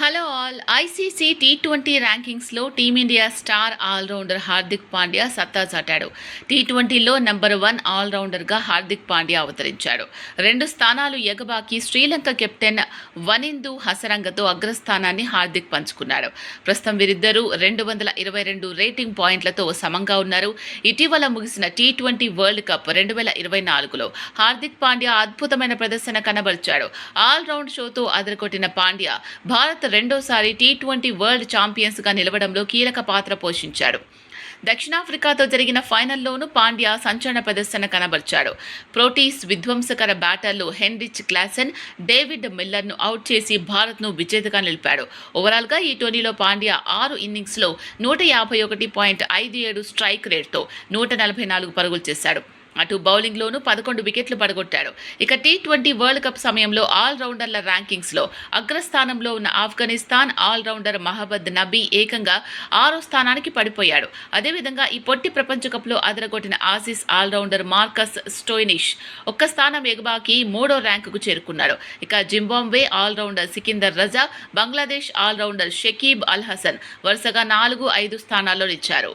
Hello all. ICC T twenty ర్యాంకింగ్స్లో team India star all rounder Hardik Pandya సత్తా చాటాడు. T ట్వంటీలో number one ఆల్రౌండర్గా హార్దిక్ పాండ్యా అవతరించాడు. రెండు స్థానాలు ఎగబాకి శ్రీలంక కెప్టెన్ వనిందు హసరంగతో అగ్రస్థానాన్ని హార్దిక్ పంచుకున్నాడు. ప్రస్తుతం వీరిద్దరూ రెండు వందల ఇరవై రెండు రేటింగ్ పాయింట్లతో సమంగా ఉన్నారు. ఇటీవల ముగిసిన టీ ట్వంటీ వరల్డ్ కప్ రెండు వేల ఇరవై నాలుగులో హార్దిక్ పాండ్యా అద్భుతమైన ప్రదర్శన కనబరిచాడు. ఆల్రౌండ్ షోతో అదరగొట్టిన పాండ్యా భారత్ రెండోసారి టీ ట్వంటీ వరల్డ్ ఛాంపియన్స్గా నిలవడంలో కీలక పాత్ర పోషించాడు. దక్షిణాఫ్రికాతో జరిగిన ఫైనల్లోనూ పాండ్యా సంచలన ప్రదర్శన కనబర్చాడు. ప్రోటీస్ విధ్వంసకర బ్యాటర్లు హెన్రిచ్ క్లాసెన్ డేవిడ్ మిల్లర్ను అవుట్ చేసి భారత్ను విజేతగా నిలిపాడు. ఓవరాల్గా ఈ టోర్నీలో పాండ్యా ఆరు ఇన్నింగ్స్లో నూట యాభై ఒకటి పాయింట్ ఐదు ఏడు స్ట్రైక్ రేట్తో నూట నలభై నాలుగు పరుగులు చేశాడు. అటు బౌలింగ్లోనూ పదకొండు వికెట్లు పడగొట్టాడు. ఇక టీ ట్వంటీ వరల్డ్ కప్ సమయంలో ఆల్రౌండర్ల ర్యాంకింగ్స్లో అగ్రస్థానంలో ఉన్న ఆఫ్ఘనిస్తాన్ ఆల్రౌండర్ మహబద్ నబీ ఏకంగా ఆరో స్థానానికి పడిపోయాడు. అదేవిధంగా ఈ పొట్టి ప్రపంచ కప్లో అదరగొట్టిన Aussies all rounder Marcus Stoinis ఒక్క స్థానం ఎగబాకి మూడో ర్యాంకుకు చేరుకున్నాడు. ఇక Zimbabwe all rounder Sikandar Raza Bangladesh all rounder Shakib Al Hasan వరుసగా నాలుగు ఐదు స్థానాల్లో నిలిచారు.